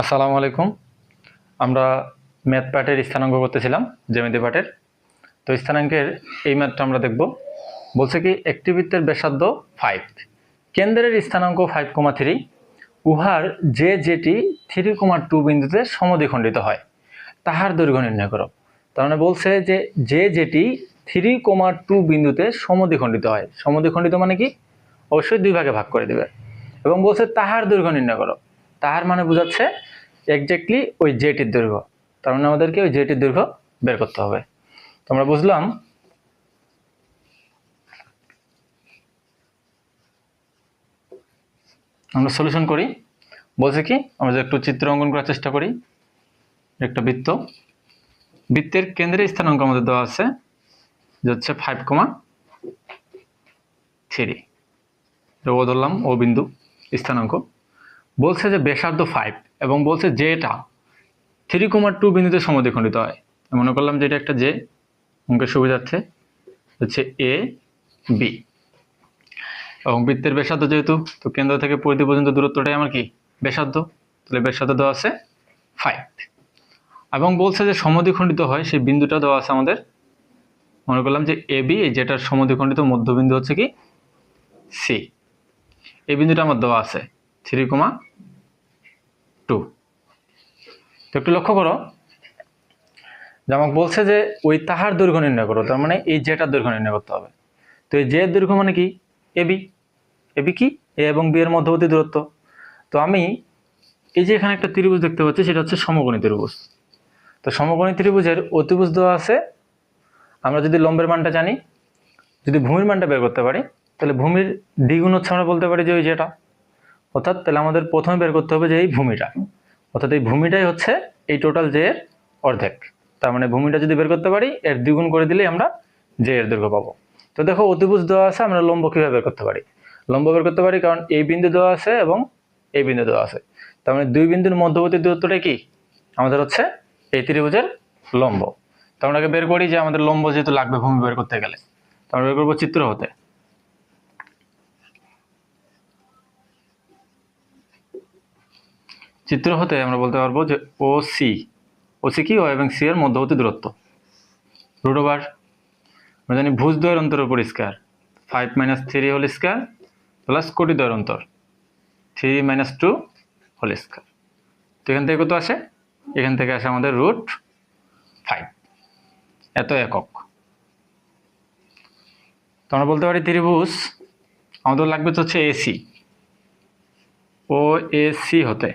আসসালামু আলাইকুম। আমরা ম্যাথ পার্টের স্থানাঙ্ক করতেছিলাম, জ্যামিতি পার্টের। তো স্থানাঙ্কের এই ম্যাথটা আমরা দেখব। বলছে কি, একটি বৃত্তের ব্যাসার্ধ ফাইভ কেন্দ্রের স্থানাঙ্ক ফাইভ কমা থ্রি উহার যে যেটি থ্রি কমা টু বিন্দুতে সমদ্বিখণ্ডিত হয়, তাহার দৈর্ঘ্য নির্ণয় করো। তার মানে বলছে যে যে যেটি থ্রি কমা টু বিন্দুতে সমদ্বিখণ্ডিত হয়। সমদ্বিখণ্ডিত মানে কি? অবশ্যই দুই ভাগে ভাগ করে দেবে। এবং বলছে তাহার দৈর্ঘ্য নির্ণয় করো। তাহার মানে বোঝাচ্ছে এক্স্যাক্টলি ওই জেটির দৈর্ঘ্য। তার মানে আমাদেরকে ওই জেটির দৈর্ঘ্য বের করতে হবে। তো আমরা বুঝলাম আমরা সলিউশন করি। বলছে কি, আমরা একটু চিত্র অঙ্কন করার চেষ্টা করি। একটা বৃত্ত। বৃত্তের কেন্দ্রে স্থানাঙ্ক আমাদের দেওয়া আছে, যে হচ্ছে ফাইভ কমা থ্রি ও ধরলাম, ও বিন্দু, স্থানাঙ্ক। বলছে যে ব্যাসার্ধ ফাইভ এবং বলছে এটা থ্রি কুমার টু বিন্দুতে সমদ্বিখণ্ডিত হয়। মনে করলাম যে এটা একটা যে অঙ্কের সুবিধার্থে হচ্ছে এ, বি। এবং বৃত্তের ব্যাসার্ধ যেহেতু, তো কেন্দ্র থেকে পরিধি পর্যন্ত দূরত্বটাই আমার কি? ব্যাসার্ধ। তাহলে ব্যাসার্ধ দেওয়া আছে ফাইভ। এবং বলছে যে সমদ্বিখণ্ডিত হয়, সেই বিন্দুটা দেওয়া আছে আমাদের। মনে করলাম যে এ, বি যেটার সমদ্বিখণ্ডিত মধ্যবিন্দু হচ্ছে কি সি। এই বিন্দুটা আমার দেওয়া আছে থ্রি কমা টু তো একটু লক্ষ্য করো। যে আমাকে বলছে যে, ওই তাহার দৈর্ঘ্য নির্ণয় করো, তার মানে এই জেটার দৈর্ঘ্য নির্ণয় করতে হবে। তো এই জের দৈর্ঘ্য মানে কি? এ, বি। এ, বি কি? এ এবং বি এর মধ্যবর্তী দূরত্ব। তো আমি এই যে এখানে একটা ত্রিভুজ দেখতে পাচ্ছি, সেটা হচ্ছে সমকোণী ত্রিভুজ। তো সমকোণী ত্রিভুজের অতিভুজ দেওয়া আছে। আমরা যদি লম্বের মানটা জানি, যদি ভূমির মানটা বের করতে পারি, তাহলে ভূমির দ্বিগুণ হচ্ছে আমরা বলতে পারি যে ওই যেটা অর্থাৎ তাহলে আমাদের প্রথমে বের করতে হবে যে এই ভূমিটা। অর্থাৎ এই ভূমিটাই হচ্ছে এই টোটাল জে এর অর্ধেক। তার মানে ভূমিটা যদি বের করতে পারি, এর দ্বিগুণ করে দিলেই আমরা জে এর দৈর্ঘ্য পাবো। তো দেখো অতিভুজ দেওয়া আছে, আমরা লম্ব কীভাবে বের করতে পারি? লম্ব বের করতে পারি কারণ এই বিন্দু দেওয়া আছে এবং এই বিন্দু দেওয়া আছে। তার মানে দুই বিন্দুর মধ্যবর্তী দূরত্বটা কি? আমাদের হচ্ছে এই ত্রিভুজের লম্ব। তো আমরা বের করি যে আমাদের লম্ব যেহেতু লাগবে ভূমি বের করতে গেলে। তো আমরা বের করব চিত্র হতে। চিত্র হতে আমরা বলতে পারব যে ও সি ও সি কি? ও এবং সি এর মধ্যবর্তী দূরত্ব। রুট ওভার আমরা জানি ভুজ দ্বয়ের অন্তর উপর square five minus three whole square plus কোটি দ্বয়ের অন্তর। Three minus two whole square তো এখান থেকে কত আসে? এখান থেকে আসে আমাদের রুট ফাইভ এত একক। তো আমরা বলতে পারি ত্রিভুজ, আমাদের লাগবে তো হচ্ছে এসি ও এসি হতে।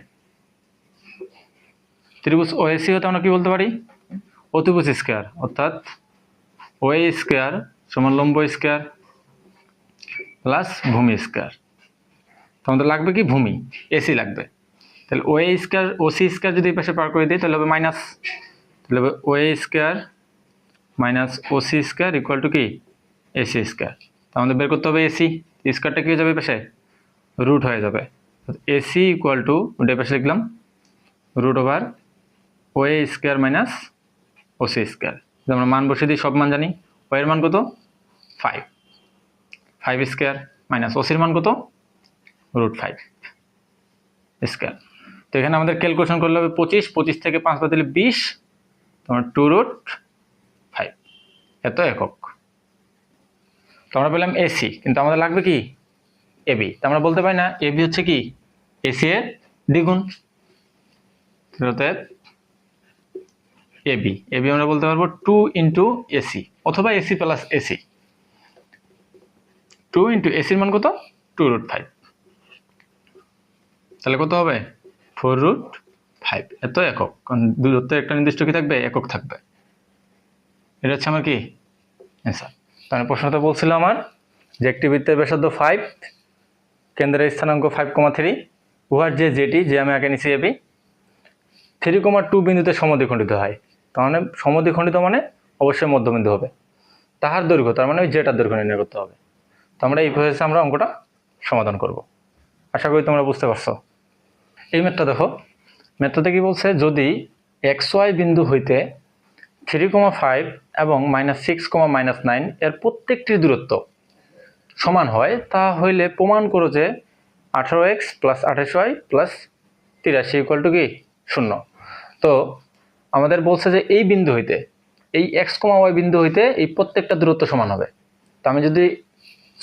ত্রিভুজ এসি হতে আমরা কি বলতে পারি? অতিভুজ স্কোয়ার, অর্থাৎ ও এ স্কোয়ার সমান লম্ব স্কোয়ার প্লাস ভূমি স্কোয়ার। তো আমাদের লাগবে কি? ভূমি এসি লাগবে। তাহলে O A square C square যদি এই পাশে পার করে দিই, তাহলে হবে মাইনাস তাহলে হবে O A square minus C square equal to কি? AC square. তো আমাদের বের করতে হবে এসি স্কোয়ারটা কি হয়ে যাবে পাশে? রুট হয়ে যাবে। এসি ইকুয়াল টু ওটা পাশে লিখলাম root over O A square minus O C square আমরা মান বসে দিই, সব মান জানি? ও এর মান কত? ফাইভ। ফাইভ স্কোয়ার মাইনাস ওসির মান কত? Root five square. তো এখানে আমাদের ক্যালকুলেশন করলে হবে পঁচিশ পঁচিশ থেকে পাঁচ বাদ দিলে বিশ, তোমার টু রুট ফাইভ। এত একক। তো আমরা পেলাম এসি, কিন্তু আমাদের লাগবে কি? এবি তো আমরা বলতে পারি না এবি হচ্ছে কি? এসি এর দ্বিগুণ। অতএব এবি এবি আমরা বলতে পারব টু ইন্টু এসি অথবা AC plus AC two into এসির মান কত? টু রুট ফাইভ তাহলে কত হবে? ফোর রুট ফাইভ এত একক, কারণ দূরত্বের একটা নির্দিষ্ট কি থাকবে? একক থাকবে। এটা হচ্ছে আমার কি? অ্যান্সার তাহলে প্রশ্নটা বলছিল আমার যে একটি বৃত্তের ব্যাসার্ধ ফাইভ কেন্দ্রের স্থানাঙ্ক ফাইভ কমা থ্রি উহার যে যেটি যে আমি আগে নিচে যাবি থ্রি কমা টু বিন্দুতে সমদ্বিখণ্ডিত হয়। তার মানে সমদ্বিখণ্ডিত মানে অবশ্যই মধ্যবিন্দু হবে। তাহার দৈর্ঘ্য, তার মানে ওই যেটার দৈর্ঘ্য নির্ণয় করতে হবে। তো আমরা এই প্রসেসে আমরা অঙ্কটা সমাধান করব। আশা করি তোমরা বুঝতে পারছ। এই ম্যাথটা দেখো। ম্যাথটাতে কি বলছে? যদি এক্স ওয়াই বিন্দু হইতে থ্রি কমা ফাইভ এবং minus six comma minus nine এর প্রত্যেকটির দূরত্ব সমান হয় তা হইলে প্রমাণ করো যে আঠারো এক্স প্লাস আঠাশ ওয়াই প্লাস তিরাশি ইকুয়াল টু কি? শূন্য। তো আমাদের বলছে যে এই বিন্দু হইতে, এই এক্স কমা ওয়াই বিন্দু হইতে এই প্রত্যেকটা দূরত্ব সমান হবে। তো আমি যদি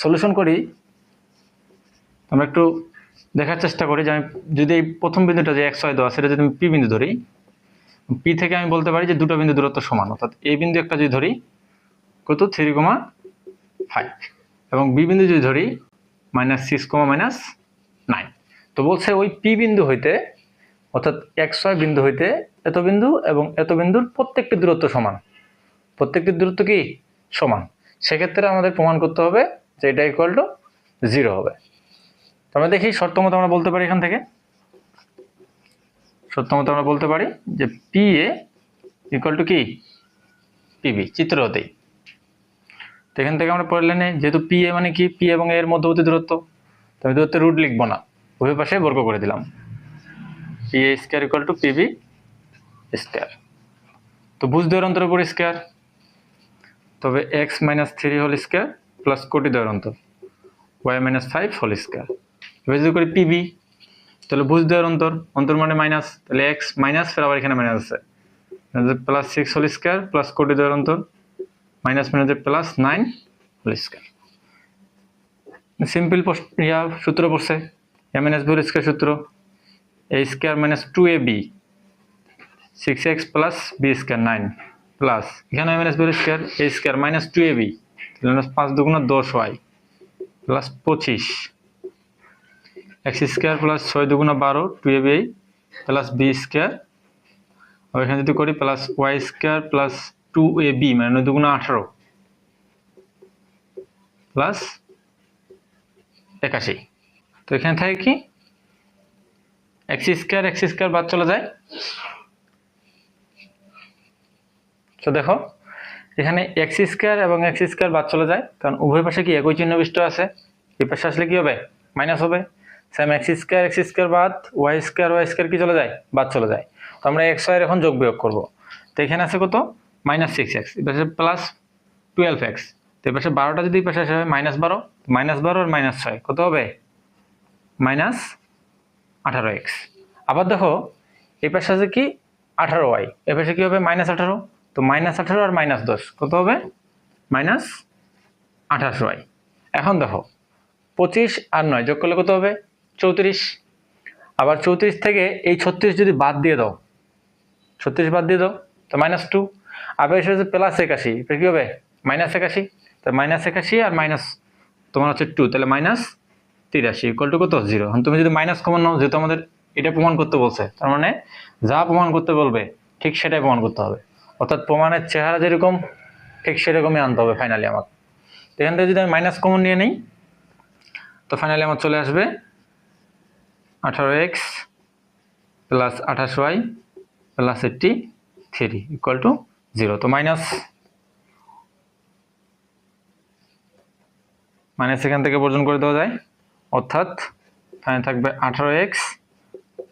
সলিউশন করি, আমরা একটু দেখার চেষ্টা করি যে আমি যদি এই প্রথম বিন্দুটা যে এক্স ওয়াই দেওয়া সেটা যদি আমি পি বিন্দু ধরি পি থেকে আমি বলতে পারি যে দুটো বিন্দু দূরত্ব সমান, অর্থাৎ এই বিন্দু একটা যদি ধরি, কত? থ্রি কমা ফাইভ এবং বি বিন্দু যদি ধরি minus six comma minus nine তো বলছে ওই পি বিন্দু হইতে, অর্থাৎ এক্স ওয়াই বিন্দু হইতে এত বিন্দু এবং এত বিন্দুর প্রত্যেকটি দূরত্ব সমান। প্রত্যেকটি দূরত্ব কি? সমান। সেক্ষেত্রে আমাদের প্রমাণ করতে হবে যে এটা ইকুয়াল টু জিরো হবে। আমরা দেখি শর্ত মতো আমরা বলতে পারি এখান থেকে। সত্য মতো আমরা বলতে পারি যে পি এ ইকুয়াল টু কি? পিবি চিত্র হতেই। তো এখান থেকে আমরা পড়লে নেই যেহেতু পি এ মানে কি? পি এবং এর মধ্যবর্তী দূরত্ব। তো আমি দূরত্বের রুট লিখব না। উভয় পাশে বর্গ করে দিলাম। P A square equal to PB square তো বুঝ দেওয়ার অন্তর উপর স্কোয়ার তবে X minus three whole square plus কোটি দেওয়ার অন্তর। Y minus five whole square এবার যদি করি পিবি তাহলে বুঝ দেওয়ার অন্তর। অন্তর মানে মাইনাস তাহলে এক্স মাইনাস ফের আবার এখানে মাইনাস আছে। Plus six whole square plus কোটি দেওয়ার অন্তর। Minus minus plus nine whole square simple ইয়া সূত্র পড়ছে। A minus B whole square সূত্র। A square minus two A B six X plus B square nine plus এখানে minus B square A square minus two A B পাঁচ দুগুণ দশ Y plus পঁচিশ X square plus ছয় দুগুণা বারো two A B plus B square আর এখানে যদি করি plus Y square plus two A B মানে নয় দুগুণা আঠারো প্লাস একাশি, তো এখানে থাকে কি? এক্স স্কোয়ার এক্স স্কোয়ার বাদ চলে যায় তো দেখো, এখানে এক্স স্কোয়ার এবং এক্স স্কোয়ার বাদ চলে যায়, কারণ উভয় পাশে কি একই চিহ্ন বিষ্ট আছে? এই পাশে আসলে কি হবে? মাইনাস হবে। Same X square X square বাদ ওয়াই স্কোয়ার ওয়াই স্কোয়ার কি চলে যায়? বাদ চলে যায়। তো আমরা এক্স ওয়াই এখন যোগ বিয়োগ করব। তো এখানে আছে কত? মাইনাস সিক্স এক্স পাশে প্লাস টুয়েলভ এক্স তো পাশে বারোটা যদি এই পাশে আসে মাইনাস বারো। মাইনাস বারো আর মাইনাস ছয়। কত হবে? মাইনাস আঠারো এক্স আবার দেখো, এই পাশে আছে কি? আঠারো ওয়াই এ পাশে কি হবে? মাইনাস আঠারো। তো মাইনাস আঠারো আর মাইনাস দশ, কত হবে? মাইনাস আঠাশ ওয়াই এখন দেখো, পঁচিশ আর নয় যোগ করলে কত হবে? চৌত্রিশ। আবার চৌত্রিশ থেকে এই ছত্রিশ যদি বাদ দিয়ে দাও, ছত্রিশ বাদ দিয়ে দাও, তো মাইনাস টু আবার এসে হচ্ছে প্লাস একাশি এটা কী হবে? মাইনাস একাশি। তো মাইনাস একাশি আর মাইনাস তোমার হচ্ছে টু তাহলে মাইনাস তিরাশি ইকুয়াল টু কত? জিরো তুমি যদি মাইনাস কমন নাও, যেহেতু আমাদের এটা প্রমাণ করতে বলছে, তার মানে যা প্রমাণ করতে বলবে, ঠিক সেটাই প্রমাণ করতে হবে। অর্থাৎ প্রমাণের চেহারা যেরকম, ঠিক সেরকমই আনতে হবে ফাইনালি আমার তো এখান থেকে যদি আমি মাইনাস কমন নিয়ে নিই, তো ফাইনালি আমার চলে আসবে আঠারো এক্স প্লাস আঠাশ Y plus eighty three equal to zero তো মাইনাস মাইনাস এখান থেকে বর্জন করে দেওয়া যায়। অর্থাৎ এখানে থাকবে আঠারো এক্স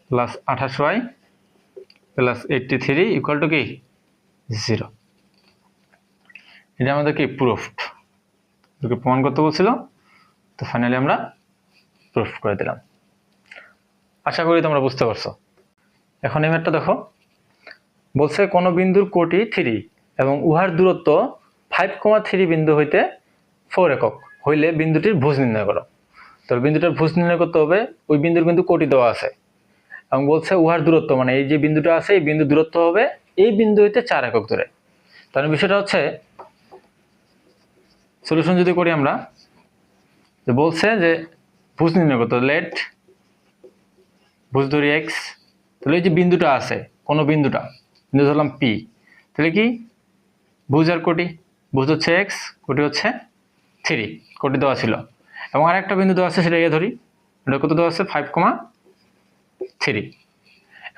প্লাস আঠাশ Y plus eighty three equal to কি? জিরো। এটা আমাদেরকে প্রুফ এটাকে প্রমাণ করতে বলছিল, তো ফাইনালি আমরা প্রুফ করে দিলাম। আশা করি তোমরা বুঝতে পারছ। এখন এই ম্যাটটা দেখো। বলছে, কোনো বিন্দুর কোটি থ্রি এবং উহার দূরত্ব ফাইভ কমা থ্রি বিন্দু হইতে ফোর একক। হইলে বিন্দুটির ভুজ নির্ণয় করো। তো বিন্দুটার ভুজ নির্ণয় করতে হবে, ওই বিন্দুর কিন্তু কোটি দেওয়া আছে। এবং বলছে উহার দূরত্ব মানে এই যে বিন্দুটা আছে, এই বিন্দু দূরত্ব হবে এই বিন্দু হইতে চার একক দূরে। তাহলে বিষয়টা হচ্ছে সলিউশন যদি করি আমরা, যে বলছে যে ভুজ নির্ণয় করতে লেট ভুজ ধরি এক্স তাহলে এই যে বিন্দুটা আছে, কোনো বিন্দুটা? বিন্দু ধরলাম পি তাহলে কি? ভুজ আর কোটি। ভুজ হচ্ছে এক্স কোটি হচ্ছে থ্রি কোটি দেওয়া ছিল। এবং আরেকটা বিন্দু দেওয়া আছে সেটা এ ধরি। এটা কত দেওয়া আছে? ফাইভ কমা থ্রি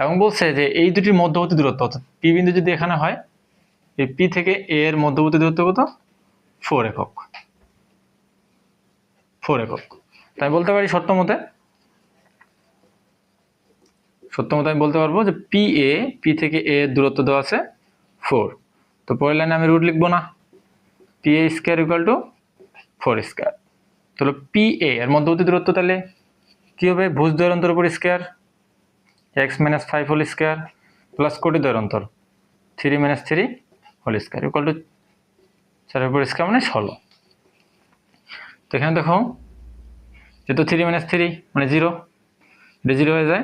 এবং বলছে যে এই দুটির মধ্যবর্তী দূরত্ব, অর্থাৎ পি বিন্দু যদি এখানে হয়, এই পি থেকে এ এর মধ্যবর্তী দূরত্ব কত? ফোর একক। ফোর একক। তাই বলতে পারি সত্য মতে? সত্য আমি বলতে পারব যে পি এ, পি থেকে এ এর দূরত্ব দেওয়া আছে ফোর। তো পরের লাইনে আমি রুট লিখব না। P A square equal to four square. তাহলে পি এ এর মধ্যবর্তী দূরত্ব তাহলে কী হবে? ভুজ দূরান্তর উপর square. X minus five whole square plus কোটি দয়ের অন্তর। Three minus three whole square equal to চারের উপর স্কোয়ার মানে ষোলো। তো এখানে দেখো, যেহেতু থ্রি মাইনাস থ্রি মানে জিরো এটা জিরো হয়ে যায়।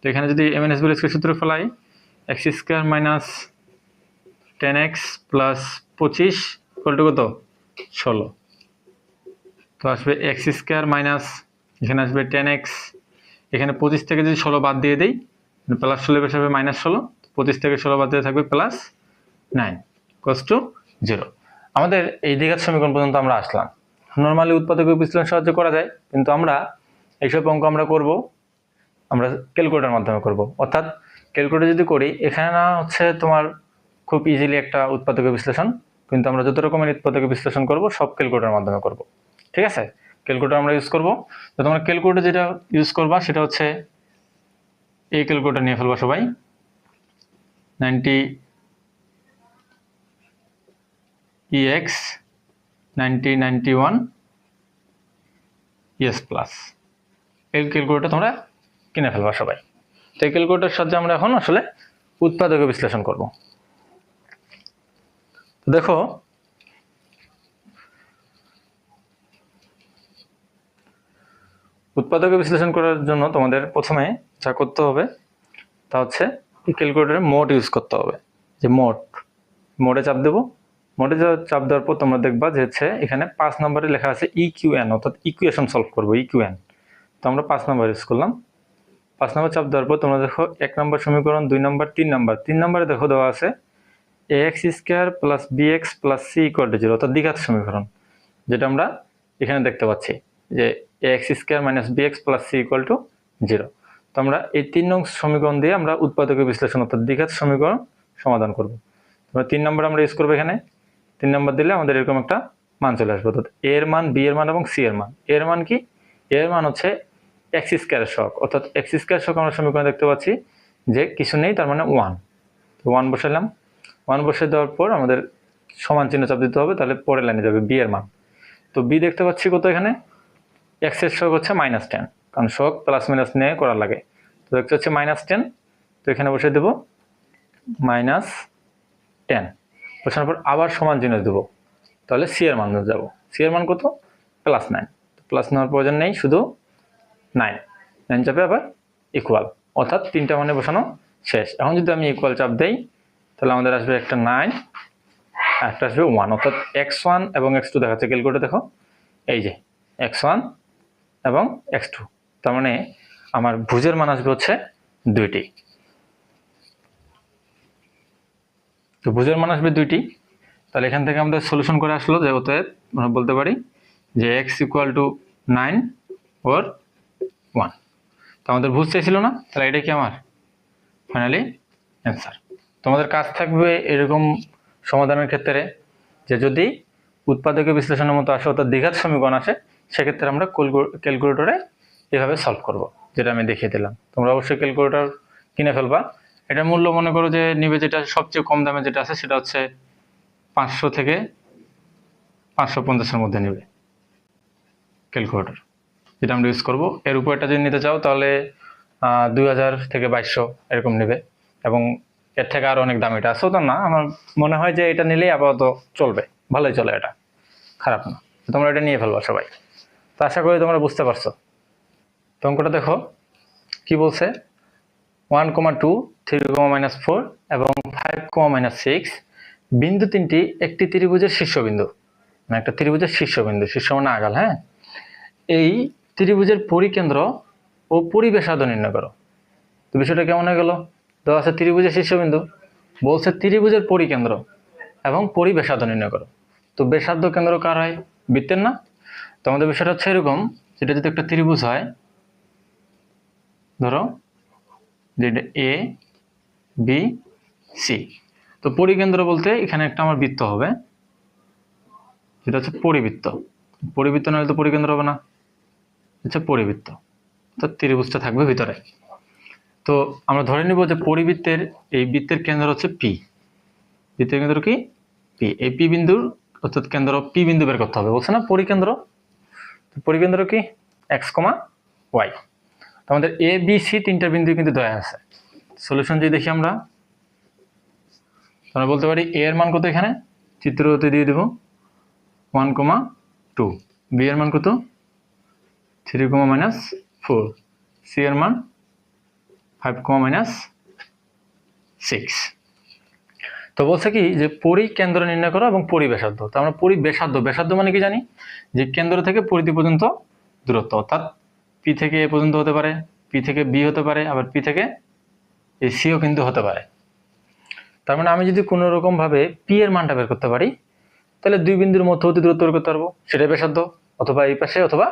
তো এখানে যদি এম এন এস বলে স্কোয়ার সূত্র ফেলাই X square minus ten X plus পঁচিশ ইকুয়াল টু কত? ষোলো। তো আসবে এক্স স্কোয়ার মাইনাস এখানে আসবে টেন এক্স এখানে পঁচিশ থেকে যদি ষোলো বাদ দিয়ে দিই প্লাস ষোলো বেশি হবে মাইনাস ষোলো পঁচিশ থেকে ষোলো বাদ দিয়ে থাকবে প্লাস নাইন কস টু জিরো আমাদের এই দীঘার সমীকরণ পর্যন্ত আমরা আসলাম। নর্মালি উৎপাদক বিশ্লেষণ সাহায্য করা যায়, কিন্তু আমরা এইসব অঙ্ক আমরা করব, আমরা ক্যালকুলেটার মাধ্যমে করব। অর্থাৎ ক্যালকুলেটর যদি করি, এখানে না হচ্ছে তোমার খুব ইজিলি একটা উৎপাদক বিশ্লেষণ, কিন্তু আমরা যত রকমের উৎপাদক বিশ্লেষণ করব, সব ক্যালকুলেটার মাধ্যমে করব। ঠিক আছে? ক্যালকুলেটর আমরা ইউজ করব। তো তোমরা ক্যালকুলেটর যেটা ইউজ করবা, সেটা হচ্ছে এই ক্যালকুলেটর নিয়ে ফেলবা সবাই। Ninety EX ninety ninety one ES plus এই ক্যালকুলেটর তোমরা কিনে ফেলবা সবাই। তো এই ক্যালকুলেটর সাহায্যে আমরা এখন আসলে উৎপাদক বিশ্লেষণ করব। দেখো উৎপাদক বিশ্লেষণ করার জন্য তোমাদের প্রথমে যা করতে হবে, তা হচ্ছে ক্যালকুলেটরে মোড ইউজ করতে হবে। যে মোড মোডে চাপ দেবো। যা চাপ দেওয়ার পর তোমরা দেখবা যে হচ্ছে এখানে পাঁচ নম্বরে লেখা আছে ইকিউএন অর্থাৎ ইকুয়েশন সলভ করব ইকিউএন তো আমরা পাঁচ নম্বর ইউজ করলাম। পাঁচ নম্বর চাপ দেওয়ার পর তোমরা দেখো এক নম্বর সমীকরণ, দুই নম্বর, তিন নম্বর। তিন নম্বরে দেখো দেওয়া আছে A X square plus B X plus C equal to zero অর্থাৎ দ্বিঘাত সমীকরণ, যেটা আমরা এখানে দেখতে পাচ্ছি। যে A X square minus B X plus C equal to zero তো আমরা এই তিন নং সমীকরণ দিয়ে আমরা উৎপাদকের বিশ্লেষণ অর্থাৎ দ্বিঘাত সমীকরণ সমাধান করব। তোমরা তিন নম্বর আমরা ইউজ করব এখানে। তিন নম্বর দিলে আমাদের এরকম একটা মান চলে আসবে। অর্থাৎ এর মান বি এর মান এবং সি এর মান। এর মান কি? এর মান হচ্ছে এক্স স্কোয়ারের শখ অর্থাৎ এক্স স্কোয়ার শখ আমরা সমীকরণ দেখতে পাচ্ছি যে কিছু নেই, তার মানে ওয়ান তো ওয়ান বসালাম। ওয়ান বসে দেওয়ার পর আমাদের সমান চিহ্ন চাপ দিতে হবে, তাহলে পরের লাইনে যাবে বি এর মান। তো বি দেখতে পাচ্ছি কত এখানে? এক্সের শখ হচ্ছে মাইনাস টেন কারণ শখ প্লাস মাইনাস নিয়ে করার লাগে। তো দেখতে হচ্ছে মাইনাস টেন তো এখানে বসে দেবো মাইনাস টেন বসানোর পর আবার সমান চিহ্ন দেবো। তাহলে সি এর মান যাব। সি এর মান কত? প্লাস নাইন প্লাস নেওয়ার প্রয়োজন নেই, শুধু নাইন নাইন চাপে আবার ইকুয়াল অর্থাৎ তিনটা মানে বসানো শেষ। এখন যদি আমি ইকুয়াল চাপ দেই, তাহলে আমাদের আসবে একটা নাইন একটা আসবে ওয়ান অর্থাৎ এক্স ওয়ান এবং এক্স টু দেখাচ্ছে। ক্যালকুলেটর দেখো। এই যে এক্স ওয়ান এবং এক্স টু তার মানে আমার ভুজের মান আসবে হচ্ছে দুইটি। তো ভুজের মান আসবে দুইটি। তাহলে এখান থেকে আমাদের সলিউশন করে আসলো যে অতএব আমরা বলতে পারি যে X equal to nine or one তো আমাদের ভুজ চাইছিল না, তাহলে এটা কি আমার? ফাইনালি অ্যান্সার তোমাদের কাজ থাকবে এরকম সমাধানের ক্ষেত্রে যে যদি উৎপাদকের বিশ্লেষণের মতো আসে, অর্থাৎ দ্বিঘাত সমীকরণ আসে সেক্ষেত্রে আমরা ক্যালকুলেটরে এভাবে সলভ করব, যেটা আমি দেখিয়ে দিলাম। তোমরা অবশ্যই ক্যালকুলেটর কিনে ফেলবা। এটা মূল্য মনে করো যে নিবে যেটা সবচেয়ে কম দামে যেটা আছে, সেটা হচ্ছে পাঁচশো থেকে পাঁচশো পঞ্চাশের মধ্যে নেবে ক্যালকুলেটর যেটা আমরা ইউজ করব। এর উপরটা যদি নিতে চাও, তাহলে দুই হাজার থেকে বাইশশো এরকম নেবে। এবং এর থেকে আরও অনেক দাম এটা আছে। তো না, আমার মনে হয় যে এটা নিলেই আপাতত চলবে। ভালোই চলে এটা। খারাপ না। তোমরা এটা নিয়ে ফেলবা সবাই। তো আশা করি তোমরা বুঝতে পারছ। তো অঙ্কটা দেখো, কি বলছে? One comma two three comma minus four এবং ফাইভ কমা মাইনাস সিক্স বিন্দু তিনটি একটি ত্রিভুজের শীর্ষবিন্দু। মানে একটা ত্রিভুজের শীর্ষবিন্দু, শীর্ষ মানে আগাল হ্যাঁ? এই ত্রিভুজের পরিকেন্দ্র ও পরিবেশাদ নির্ণয় করো। তো বিষয়টা কেমন হয়ে গেল? দেওয়া আছে ত্রিভুজের শীর্ষবিন্দু, বলছে ত্রিভুজের পরিকেন্দ্র এবং পরিবেশাদ নির্ণয় করো। তো বেসাধ্য কেন্দ্র কার হয়? বৃত্তের না? তো আমাদের বিষয়টা হচ্ছে এরকম, যেটা যদি একটা ত্রিভুজ হয়, ধরো, যেটা এ বি সি তো পরিকেন্দ্র বলতে এখানে একটা আমার বৃত্ত হবে, যেটা হচ্ছে পরিবৃত্ত। পরিবৃত্ত নাহলে তো পরিকেন্দ্র হবে না, হচ্ছে পরিবৃত্ত। তো ত্রিভুজটা থাকবে ভিতরে। তো আমরা ধরে নিব যে পরিবৃত্তের, এই বৃত্তের কেন্দ্র হচ্ছে পি বৃত্তের কেন্দ্র কি? পি এই পি বিন্দুর অর্থাৎ কেন্দ্র পি বিন্দু বের করতে হবে। বলছে না পরিকেন্দ্র? পরিকেন্দ্র কি? এক্স কমা ওয়াই আমাদের এ বি সি তিনটা বিন্দু কিন্তু দেওয়া আছে। সলিউশন যদি দেখি আমরা আমরা বলতে পারি এ এর মান কত এখানে? চিত্রতে দিয়ে দেব ওয়ান কমা টু বি এর মান কত? Three comma minus four C এর মান ফাইভ কমা মাইনাস সিক্স তো বলছে কি যে পরিকেন্দ্র নির্ণয় করো এবং পরিবেশার্ধ তো আমরা পরিবেশার্ধ বেসার্ধ মানে কি জানি? যে কেন্দ্র থেকে পরিধি পর্যন্ত দূরত্ব। অর্থাৎ পি থেকে এ পর্যন্ত হতে পারে পি থেকে বি হতে পারে, আবার পি থেকে এ সিও কিন্তু হতে পারে। তার মানে আমি যদি কোনো রকমভাবে পি এর মানটা বের করতে পারি, তাহলে দুই বিন্দুর মধ্যবর্তী দূরত্ব বের করতে পারব। সেটাই ব্যাসার্ধ অথবা এই পাশে, অথবা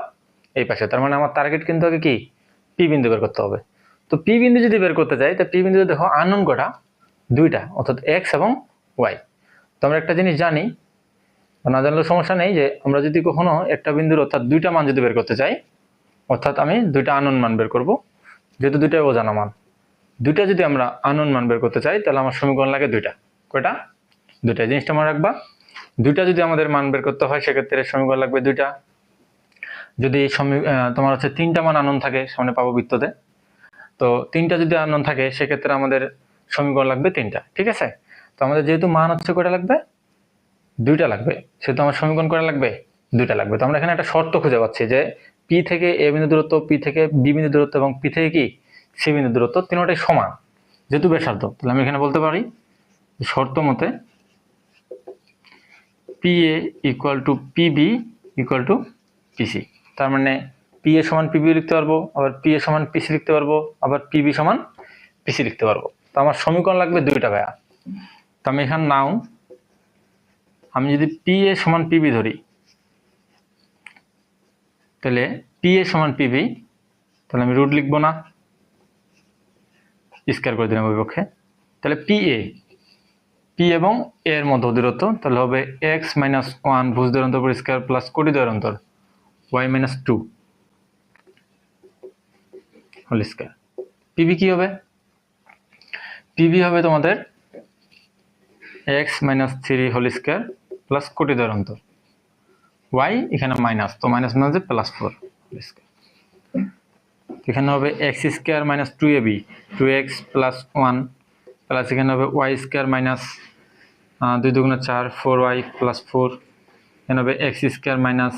এই পাশে। তার মানে আমার টার্গেট কিন্তু আগে কি? পি বিন্দু বের করতে হবে। তো পি বিন্দু যদি বের করতে চাই তা পি বিন্দুতে দেখো আনন কটা। দুইটা, অর্থাৎ এক্স এবং ওয়াই তো আমরা একটা জিনিস জানি না জানলেও সমস্যা নেই, যে আমরা যদি কখনো একটা বিন্দুর, অর্থাৎ দুইটা মান যদি বের করতে চাই, অর্থাৎ আমি দুইটা আনন মান বের করব, যেহেতু দুইটাই অজানা মান। দুইটা যদি আমরা আনন মান বের করতে চাই, তাহলে আমার সমীকরণ লাগে দুইটা। কয়টা? দুইটা। জিনিসটা মনে রাখবা। দুইটা যদি আমাদের মান বের করতে হয়, সেক্ষেত্রে সমীকরণ লাগবে দুইটা। যদি তোমার হচ্ছে তিনটা মান আনন থাকে, সামনে পাবো বৃত্ততে। তো তিনটা যদি আনন থাকে, সেক্ষেত্রে আমাদের সমীকরণ লাগবে তিনটা, ঠিক আছে? তো আমাদের যেহেতু মান হচ্ছে কয়টা লাগবে? দুইটা লাগবে। সেহেতু আমার সমীকরণ কয়টা লাগবে? দুইটা লাগবে। তো আমরা এখানে একটা শর্ত খুঁজে পাচ্ছি যে পি থেকে এ বিন্দু দূরত্ব পি থেকে বি বিন্দু দূরত্ব এবং পি থেকে কি? সি বিন্দু দূরত্ব তিনটাই সমান, যেহেতু ব্যাসার্ধ। তাহলে আমি এখানে বলতে পারি শর্ত মতে P A equal to PB equal to PC তার মানে পি এ সমান পিবি লিখতে পারব, আবার পি এ সমান পিসি লিখতে পারব, আবার পিবি সমান পিসি লিখতে পারব। তো আমার সমীকরণ লাগবে দুইটা ভাইয়া। তো আমি এখানে নাও আমি যদি পি এ সমান পিবি ধরি, তাহলে পি এ সমান পিবি তাহলে আমি রুট লিখব না স্কোয়ার করে দিলাম বিপক্ষে। তাহলে পি এ পি এবং এ এর মধ্যে দূরত্ব তাহলে হবে এক্স মাইনাস ওয়ান ভুজ দূরান্তর পর স্কোয়ার প্লাস কোটি দূরান্তর Y minus two whole square PB কি হবে? পিবি হবে তোমাদের X minus three whole square plus কোটি দূরান্তর ওয়াই এখানে মাইনাস তো মাইনাস মাইনাস প্লাস ফোর এখানে হবে X square minus two A B two X plus one plus এখানে হবে ওয়াই স্কোয়ার মাইনাস দুই দুগুণা চার ফোর ওয়াই প্লাস ফোর এখানে হবে X square minus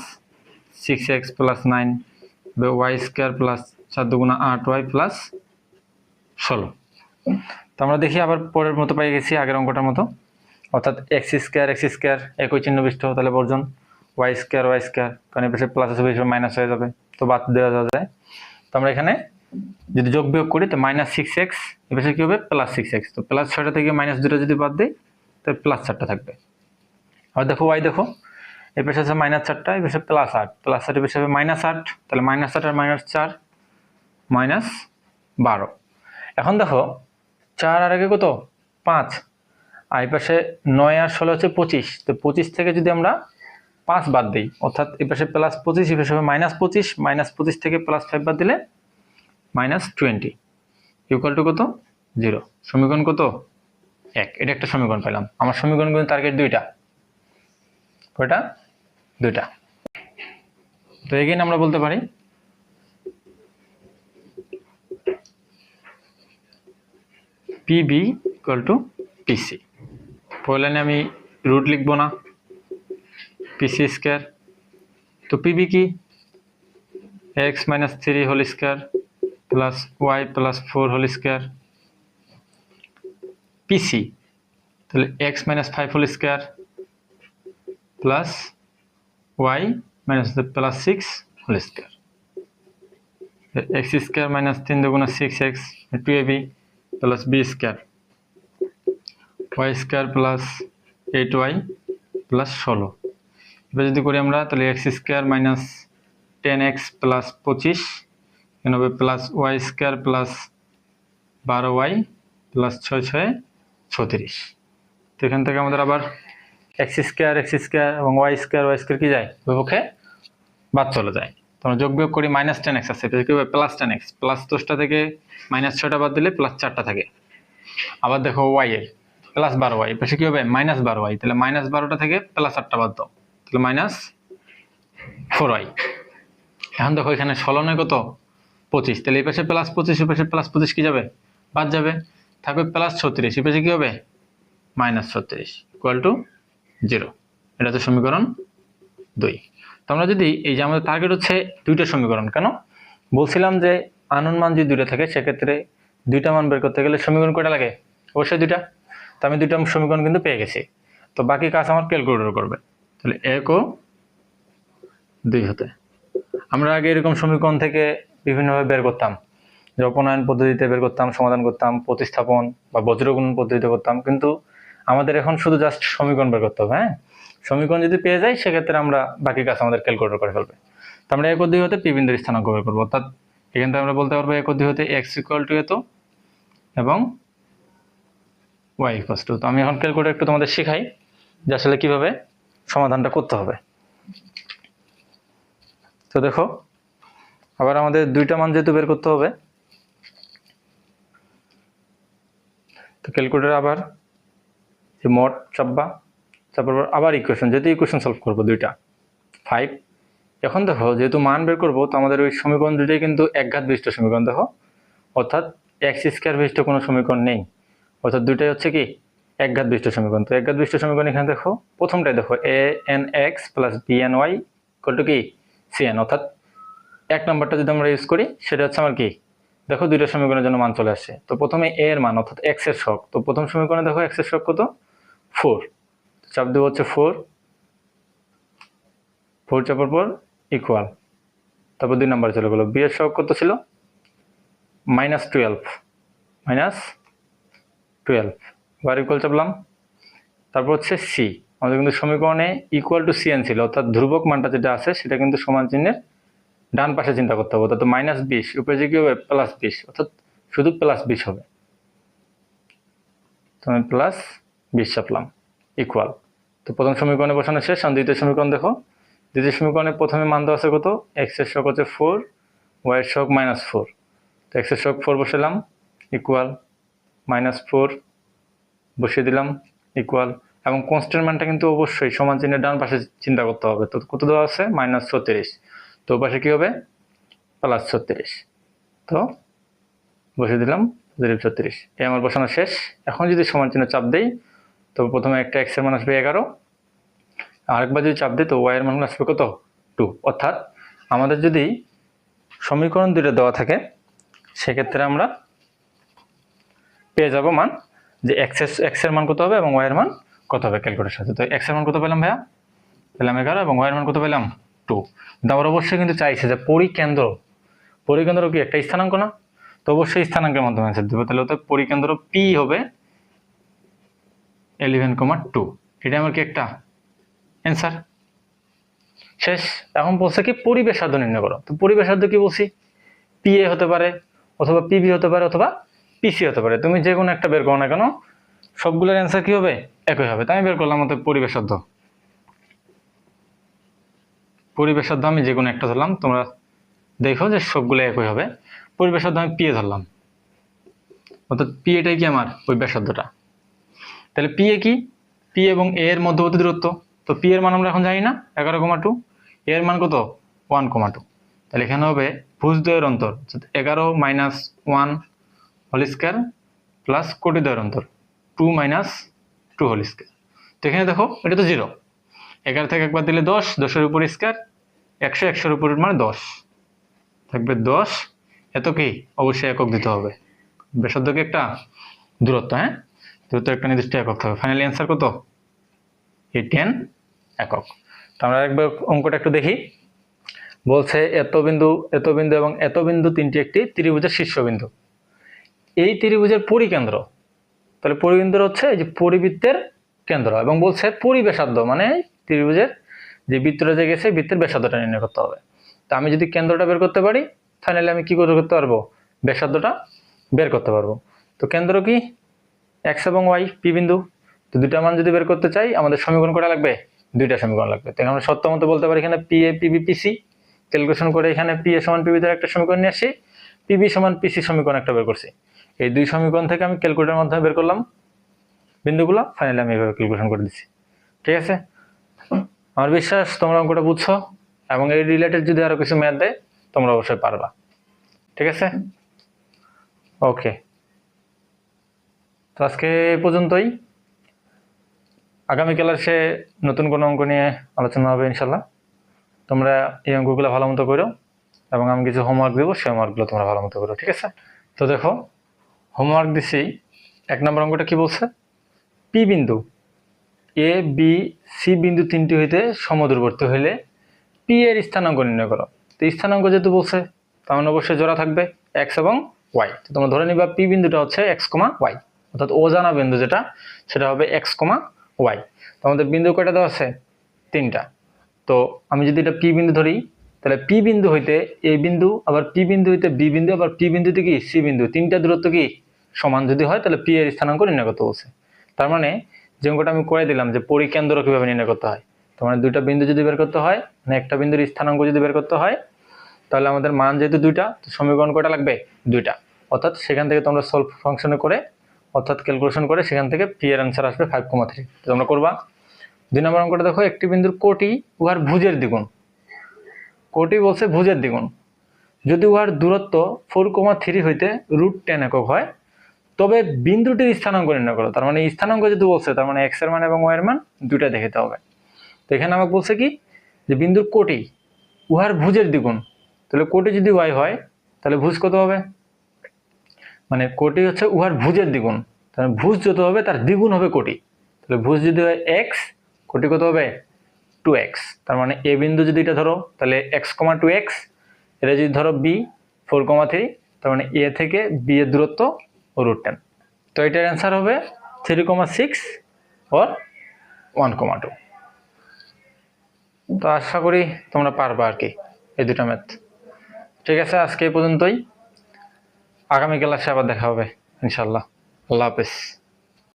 six X plus nine Y square plus চার দুগুণা আট ওয়াই প্লাস ষোলো। তো আমরা দেখি আবার পরের মতো পাই গেছি, আগের অঙ্কটার মতো। অর্থাৎ এক্স স্কোয়ার এক্স স্কোয়ার একই চিহ্ন বিষ্ট, তাহলে বর্জন ওয়াই স্কোয়ার ওয়াই স্কোয়ার কারণ এর পাশে প্লাস আছে বেশি মাইনাস হয়ে যাবে। তো বাদ দেওয়া যায়। তো আমরা এখানে যদি যোগ বিয়োগ করি, তো মাইনাস সিক্স এক্সের পাশে কী হবে? প্লাস সিক্স এক্স তো প্লাস ছয়টা থেকে মাইনাস দুটো যদি বাদ দিই তাহলে প্লাস চারটা থাকবে। আর দেখো ওয়াই দেখো এর পাশে আছে মাইনাস চারটা এর পাশে প্লাস আট। প্লাস আট এর পাশে হবে মাইনাস আট। তাহলে মাইনাস আট আর মাইনাস চার মাইনাস বারো। এখন দেখো চার আর আগে কত? পাঁচ। আর পাশে নয় আর ষোলো হচ্ছে পঁচিশ। তো পঁচিশ থেকে যদি আমরা পাঁচ বাদ দিই, অর্থাৎ এই পাশে প্লাস পঁচিশ, এই পাশে মাইনাস পঁচিশ মাইনাস পঁচিশ থেকে প্লাস ফাইভ বাদ দিলে মাইনাস টোয়েন্টি ইকুয়াল টু কত? জিরো সমীকরণ কত? এক। এটা একটা সমীকরণ পেলাম আমার সমীকরণ কিন্তু টার্গেট দুইটা। কয়টা? দুইটা। তো এগেইন আমরা বলতে পারি পিবি ইকুয়াল টু পিসি পয়লানে আমি রুট লিখব না। পিসি স্কোয়ার তো পিবি কি? X minus three whole square plus Y plus four whole square PC তাহলে X minus five whole square plus Y minus plus six whole square X square minus তিন দুগুণা six X two A B plus B square Y square plus eight Y plus ষোলো। এবার যদি করি আমরা, তাহলে এক্স square minus ten X plus পঁচিশ, এখানে হবে প্লাস ওয়াই স্কোয়ার প্লাস বারো ওয়াই প্লাস ছয় ছয় ছত্রিশ। তো এখান থেকে আমাদের আবার এক্স স্কোয়ার এক্স স্কোয়ার এবং ওয়াই স্কোয়ার ওয়াই স্কোয়ার কি যায়? বিপক্ষে বাদ চলে যায়। তো আমরা যোগ বিয়োগ করি মাইনাস টেন এক্স হবে প্লাস টেন এক্স প্লাস দশটা থেকে মাইনাস ছটা বাদ দিলে প্লাস চারটা থাকে। আবার দেখো ওয়াই এর প্লাস বারো ওয়াই পাশে কি হবে? মাইনাস বারো ওয়াই তাহলে মাইনাস বারোটা থেকে প্লাস আটটা বাদ দাও। তাহলে মাইনাস ফোর ওয়াই এখন দেখো এখানে ষোলো নয় কত? পঁচিশ, তাহলে এই পাশে প্লাস পঁচিশ, এই পাশে প্লাস পঁচিশ কি যাবে? বাদ যাবে। থাকবে প্লাস ছত্রিশ, এই পাশে কি হবে? মাইনাস ছত্রিশ ইকুয়াল টু জিরো এটা তো সমীকরণ দুই। আমরা যদি এই যে আমাদের টার্গেট হচ্ছে দুইটা সমীকরণ, কেন? বলছিলাম যে আনন মান যদি দুইটা থাকে, সেক্ষেত্রে দুইটা মান বের করতে গেলে সমীকরণ কয়টা লাগে? অবশ্যই দুইটা। তো আমি দুইটা সমীকরণ কিন্তু পেয়ে গেছি। তো বাকি কাজ আমার ক্যালকুলেটর করবে। তাহলে এক ও দুই হতে। আমরা আগে এরকম সমীকরণ থেকে বিভিন্নভাবে বের করতাম। যে অপনয়ন পদ্ধতিতে বের করতাম, সমাধান করতাম, প্রতিস্থাপন বা বজ্রগুণ পদ্ধতিতে করতাম। কিন্তু আমাদের এখন শুধু জাস্ট সমীকরণ বের করতে হবে হ্যাঁ? সমীকরণ যদি পেয়ে যাই, সেক্ষেত্রে আমরা বাকি কাজ আমাদের ক্যালকুলেটর করে ফেলবে। তো আমরা এক দুই হতে পি বিন্দুর স্থানাঙ্ক বের করব। অর্থাৎ এখান থেকে আমরা বলতে পারব এক দুই হতে এক্স ইকুয়াল টু এত এবং ওয়াই ইকুয়াল টু তো আমি এখন ক্যালকুলেটর একটু তোমাদের শেখাই যে আসলে কীভাবে সমাধানটা করতে হবে। তো দেখো, আবার আমাদের দুইটা মান যেহেতু বের করতে হবে, তো ক্যালকুলেটর আবার যে মোট চাপবা তারপর আবার ইকুয়েশন যেহেতু ইকুয়েশন সলভ করব দুইটা। ফাইভ এখন দেখো যেহেতু মান বের করব, তো আমাদের ওই সমীকরণ দুইটাই কিন্তু একঘাত বিশিষ্ট সমীকরণ, দেখো। অর্থাৎ এক্স স্কোয়ার বিশিষ্ট কোনো সমীকরণ নেই। অর্থাৎ দুইটাই হচ্ছে কি? একঘাত বিশিষ্ট সমীকরণ। তো একঘাত বিশিষ্ট সমীকরণ এখানে দেখো, প্রথমটাই দেখো A N X plus B N Y two কি? সি এন অর্থাৎ এক নম্বরটা যদি আমরা ইউজ করি, সেটা হচ্ছে আমার কি? দেখো দুইটা সমীকরণের জন্য মান চলে আসছে তো প্রথমে এ এর মান, অর্থাৎ এক্সের শক তো প্রথম সমীকরণে দেখো এক্সের শক কত? ফোর চাপ দেবো হচ্ছে ফোর ফোর চাপার পর ইকুয়াল তারপর দুই নাম্বার চলে গেলো। বি এর শক কত ছিল? মাইনাস টুয়েলভ মাইনাস টুয়েলভ বার ইকুয়াল চাপলাম। তারপর হচ্ছে সি আমাদের কিন্তু সমীকরণে ইকুয়াল টু সি এন ছিল। অর্থাৎ ধ্রুবক মানটা যেটা আছে, সেটা কিন্তু সমান চিহ্নের ডান পাশে চিন্তা করতে হবে। অর্থাৎ মাইনাস বিশ, উপরে যে হবে প্লাস বিশ। অর্থাৎ শুধু প্লাস বিশ হবে। তো আমি প্লাস বিশ চাপলাম। ইকুয়াল তো প্রথম সমীকরণে বসানো শেষ, আর দ্বিতীয় সমীকরণ দেখো। দ্বিতীয় সমীকরণে প্রথমে মান দেওয়া আছে কত? এক্সের শক হচ্ছে ফোর ওয়াই এর শক মাইনাস ফোর তো এক্সের শক ফোর বসালাম ইকুয়াল মাইনাস ফোর বসিয়ে দিলাম ইকুয়াল এবং কনস্ট্যান্ট মানটা কিন্তু অবশ্যই সমান চিহ্নের ডান পাশে চিন্তা করতে হবে। তো কত দেওয়া আছে? মাইনাস ছত্রিশ। তো পাশে কী হবে? প্লাস ছত্রিশ। তো বসিয়ে দিলাম ছত্রিশ। এই আমার বসানো শেষ। এখন যদি সমান চিহ্ন চাপ দেই তো প্রথমে একটা এক্সের মান আসবে এগারো। আরেকবার যদি চাপ দিই, তো ওয়াই এর মান আসবে কত? টু অর্থাৎ আমাদের যদি সমীকরণ দুটো দেওয়া থাকে, সেক্ষেত্রে আমরা পেয়ে যাব মান যে এক্স এক্সের মান কত হবে এবং ওয়াই এর মান কত হবে ক্যালকুলেটার সাথে তো এক্সের মান কত পেলাম ভাইয়া? পেলাম এগারো এবং ওয়াই এর মান কত পেলাম? টু কিন্তু আমরা অবশ্যই কিন্তু চাইছে যে পরিকেন্দ্র পরিকেন্দ্র কি একটা স্থানাঙ্ক না? তো অবশ্যই স্থানাঙ্কের মাধ্যমে অ্যান্সার দেবো। তাহলে ওতে পরিকেন্দ্র পি হবে এলিভেন কমা টু এটা আমার কি একটা অ্যান্সার শেষ। এখন বলছে কি, পরিবেশ পরিবেশাদ্য নির্ণয় করো। তো পরিবেশাদ্য কি বলছি? পিএ হতে পারে, অথবা পিবি হতে পারে, অথবা পিসি হতে পারে। তুমি যে কোনো একটা বের করো না কেন, সবগুলোর অ্যান্সার কি হবে? একই হবে। তাই আমি বের করলাম অত মতো পরিবেশাদ্য পরিবেশাদ্য আমি যে কোনো একটা ধরলাম, তোমরা দেখো যে সবগুলো একই হবে। পরিবেশ পরিবেশাদ্য আমি পিএ ধরলাম। অর্থাৎ পিএটাই কি আমার? ওই ব্যাসার্ধটা তাহলে পি এ কি? পি এবং এ এর মধ্যবর্তী দূরত্ব। তো পি এর মান আমরা এখন জানি না, এগারো কমা টু এ এর মান কত? ওয়ান কমা টু তাহলে এখানে হবে ভুজদ্বয়ের অন্তর। এগারো minus one whole square plus কোটি দ্বয়ের অন্তর। Two minus two whole square তো এখানে দেখো, এটা তো জিরো এগারো থেকে একবার দিলে দশ, দশের উপর স্কোয়ার একশো, একশোর উপর মানে দশ। থাকবে দশ। এত কি? অবশ্যই একক দিতে হবে। ব্যাসার্ধকে একটা দূরত্ব হ্যাঁ? দূরত্ব একটা নির্দিষ্ট একক থাকবে। ফাইনালি অ্যান্সার কত? এই টেন একক। তো আমরা একবার অঙ্কটা একটু দেখি। বলছে এত বিন্দু এত বিন্দু এবং এত বিন্দু তিনটি একটি ত্রিভুজের শীর্ষবিন্দু। এই ত্রিভুজের পরিকেন্দ্র, তাহলে পরিকেন্দ্র হচ্ছে এই যে পরিবৃত্তের কেন্দ্র এবং বলছে পরিবেশাদ্য মানে ত্রিভুজের যে বৃত্তটা যে গেছে, বৃত্তের ব্যাসার্ধটা নির্ণয় করতে হবে। তা আমি যদি কেন্দ্রটা বের করতে পারি ফাইনালি আমি কি করে করতে পারব? ব্যাসার্ধটা বের করতে পারব। তো কেন্দ্র কি? এক্স এবং ওয়াই, পি বিন্দু, তো দুইটা মান যদি বের করতে চাই, আমাদের সমীকরণ করা লাগবে? দুইটা সমীকরণ লাগবে। তো আমরা সত্য মতো বলতে পারি এখানে P A PB PC calculation করে এখানে পি এ সমান পিবি একটা সমীকরণ নিয়ে আসি। পিবি সমান পিসি সমীকরণ একটা বের করছি। এই দুই সমীকরণ থেকে আমি ক্যালকুলেটারের মাধ্যমে বের করলাম। বিন্দুগুলো ফাইনালি আমি এভাবে ক্যালকুলেশন করে দিচ্ছি। ঠিক আছে? আমার বিশ্বাস তোমরা অঙ্কটা বুঝছ এবং এই রিলেটেড যদি আরও কিছু ম্যাথ দেয়, তোমরা অবশ্যই পারবা। ঠিক আছে? ওকে তো আজকে পর্যন্তই। আগামী ক্লাসে নতুন কোনো অঙ্ক নিয়ে আলোচনা হবে ইনশাল্লাহ। তোমরা এই অঙ্কগুলো ভালো মতো করো এবং আমি কিছু হোমওয়ার্ক দেবো, সেই হোমওয়ার্কগুলো তোমরা ভালো মতো করো, ঠিক আছে? তো দেখো হোমওয়ার্ক দিছি, এক নম্বর অঙ্কটা কি বলছে? পি বিন্দু, এ, বি, সি বিন্দু তিনটি হইতে সমদূরবর্তী হইলে পি এর স্থানাঙ্ক নির্ণয় করো। তো স্থানাঙ্ক যেহেতু বলছে, তার মানে অবশ্যই জোড়া থাকবে এক্স এবং ওয়াই তো তোমরা ধরে নিবা পি বিন্দুটা হচ্ছে এক্স কমা ওয়াই অর্থাৎ অজানা বিন্দু যেটা, সেটা হবে এক্স কমা ওয়াই তো আমাদের বিন্দু কয়টা দেওয়া আছে? তিনটা। তো আমি যদি এটা পি বিন্দু ধরি, তাহলে পি বিন্দু হইতে এ বিন্দু, আবার পি বিন্দু হইতে বি বিন্দু, আবার পি বিন্দুতে কি? সি বিন্দু। তিনটা দূরত্ব কি? সমান যদি হয়, তাহলে পি এর স্থানাঙ্ক নির্ণয় করতে বলছে। তার মানে যে অঙ্কটা আমি করে দিলাম যে পরিকেন্দ্র কীভাবে নির্ণয় করতে হয়, তার মানে দুইটা বিন্দু যদি বের করতে হয় মানে একটা বিন্দুর স্থানাঙ্ক যদি বের করতে হয়, তাহলে আমাদের মান যেহেতু দুইটা, তো সমীকরণ কয়টা লাগবে? দুইটা। অর্থাৎ সেখান থেকে তোমরা সলভ ফাংশনে করে অর্থাৎ ক্যালকুলেশন করে সেখান থেকে পি এর অ্যান্সার আসবে ফাইভ কমা থ্রি তোমরা করবা। দুই নম্বর অঙ্কটা দেখো, একটি বিন্দুর কোটি উহার ভুজের দ্বিগুণ। কোটি বলছে ভুজের দ্বিগুণ। যদি উহার দূরত্ব ফোর কমা থ্রি হইতে রুট টেন একক হয়, তবে বিন্দুটির স্থানাঙ্ক নির্ণয় করো। তার মানে স্থানাঙ্ক যদি বলছে, তার মানে এক্সের মান এবং ওয়াই এর মান দুইটা দেখাতে হবে। তো এখানে আমাকে বলছে কি, যে বিন্দুর কোটি উহার ভুজের দ্বিগুণ। তাহলে কোটি যদি ওয়াই হয়, তাহলে ভুজ কত হবে? মানে কোটি হচ্ছে উহার ভুজের দ্বিগুণ। তাহলে ভুজ যত হবে, তার দ্বিগুণ হবে কোটি। তাহলে ভুজ যদি হয় এক্স কোটি কত হবে? টু এক্স তার মানে এ বিন্দু যদি এটা ধরো, তাহলে এক্স কমা টু এক্স এটা যদি ধরো বি ফোর কমা থ্রি তার মানে এ থেকে বি এর দূরত্ব রুট টেন তো এটার অ্যান্সার হবে three comma six or one comma two তো আশা করি তোমরা পারবা আর কি, এই দুটা ম্যাথ ঠিক আছে, আজকে এই পর্যন্তই। আগামী ক্লাসে আবার দেখা হবে। ইনশাল্লাহ আল্লাহ হাফেজ।